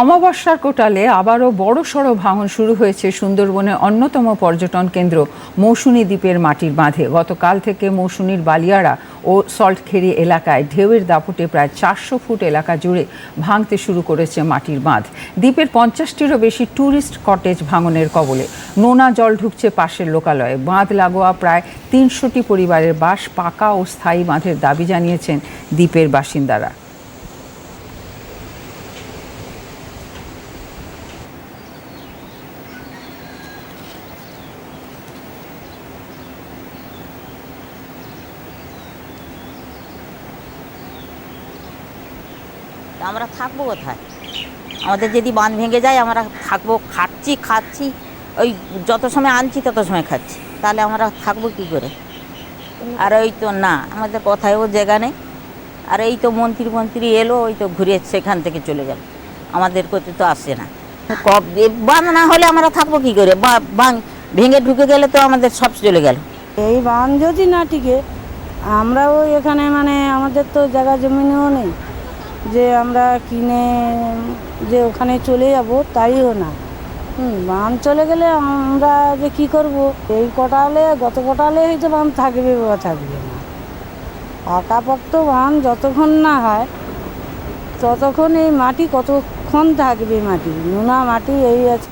অমাবস্যার কোটালে আবারও বড় সড় ভাঙন শুরু হয়েছে সুন্দরবনের অন্যতম পর্যটন কেন্দ্র, মৌসুনী দ্বীপের মাটির বাঁধে। গতকাল থেকে মৌসুনীর বালিয়াড়া ও সল্টখেরি এলাকায় ঢেউয়ের দাপটে প্রায় চারশো ফুট এলাকা জুড়ে ভাঙতে শুরু করেছে মাটির বাঁধ। দ্বীপের পঞ্চাশটিরও বেশি ট্যুরিস্ট কটেজ ভাঙনের কবলে। নোনা জল ঢুকছে পাশের লোকালয়ে। বাঁধ লাগোয়া প্রায় তিনশোটি পরিবারের বাস পাকা ও স্থায়ী বাঁধের দাবি জানিয়েছেন দ্বীপের বাসিন্দারা। আমরা থাকব কোথায়? আমাদের যদি বাঁধ ভেঙে যায়, আমরা থাকব, খাচ্ছি খাচ্ছি, ওই যত সময় আনছি তত সময় খাচ্ছি। তাহলে আমরা থাকব কি করে? আর ওই তো না, আমাদের কোথায়ও জায়গা নেই। আর এই তো মন্ত্রী মন্ত্রী এলো, ওই তো ঘুরে সেখান থেকে চলে গেল। আমাদের করতে তো আসে না। কব বাঁধ না হলে আমরা থাকব কি করে? বাঁধ ভেঙে ঢুকে গেলে তো আমাদের সব চলে গেল। এই বান যদি না টিকে, আমরাও এখানে মানে আমাদের তো জায়গা জমিনও নেই। যে আমরা কিনে, যে ওখানে চলে যাব, তাইও না। হুম বান চলে গেলে আমরা যে কি করব? এই কটালে, গত কটালে হয়তো বান থাকবে বা থাকবে না। পাকাপোক্ত বান যতক্ষণ না হয়, ততক্ষণ এই মাটি কতক্ষণ থাকবে মাটি? নোনা মাটি এই আছে।